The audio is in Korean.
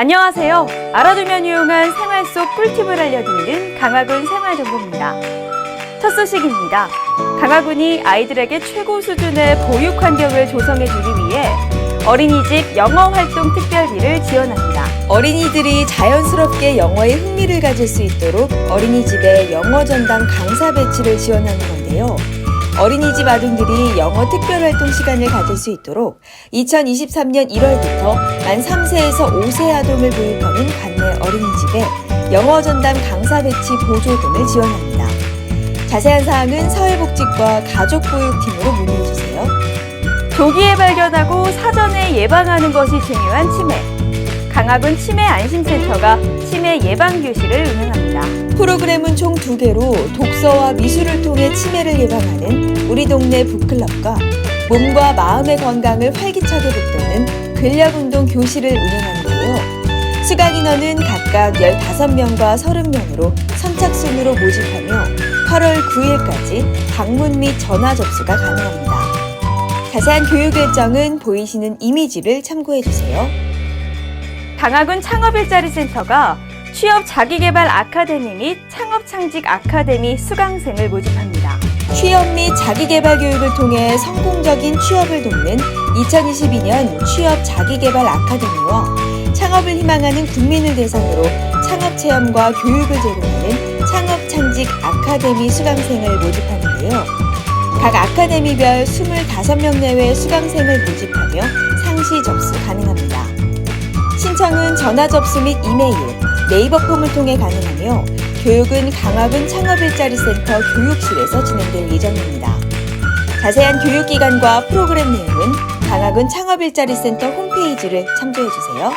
안녕하세요. 알아두면 유용한 생활 속 꿀팁을 알려드리는 강화군 생활정보입니다. 첫 소식입니다. 강화군이 아이들에게 최고 수준의 보육 환경을 조성해주기 위해 어린이집 영어 활동 특별비를 지원합니다. 어린이들이 자연스럽게 영어에 흥미를 가질 수 있도록 어린이집에 영어 전담 강사 배치를 지원하는 건데요. 어린이집 아동들이 영어 특별활동 시간을 가질 수 있도록 2023년 1월부터 만 3세에서 5세 아동을 보육하는 관내 어린이집에 영어 전담 강사 배치 보조 등을 지원합니다. 자세한 사항은 사회복지과 가족보육팀으로 문의해주세요. 조기에 발견하고 사전에 예방하는 것이 중요한 치매. 강화군 치매 안심센터가 치매 예방 교실을 운영합니다. 프로그램은 총 두 개로 독서와 미술을 통해 치매를 예방하는 우리 동네 북클럽과 몸과 마음의 건강을 활기차게 북돋는 근력 운동 교실을 운영하는데요. 수강 인원은 각각 15명과 30명으로 선착순으로 모집하며 8월 9일까지 방문 및 전화 접수가 가능합니다. 자세한 교육 일정은 보이시는 이미지를 참고해 주세요. 강화군 창업일자리센터가 취업 자기개발 아카데미 및 창업 창직 아카데미 수강생을 모집합니다. 취업 및 자기개발 교육을 통해 성공적인 취업을 돕는 2022년 취업 자기개발 아카데미와 창업을 희망하는 국민을 대상으로 창업 체험과 교육을 제공하는 창업 창직 아카데미 수강생을 모집하는데요. 각 아카데미별 25명 내외 수강생을 모집하며 상시 접수 가능합니다. 신청은 전화 접수 및 이메일, 네이버 폼을 통해 가능하며 교육은 강화군 창업일자리센터 교육실에서 진행될 예정입니다. 자세한 교육기간과 프로그램 내용은 강화군 창업일자리센터 홈페이지를 참조해주세요.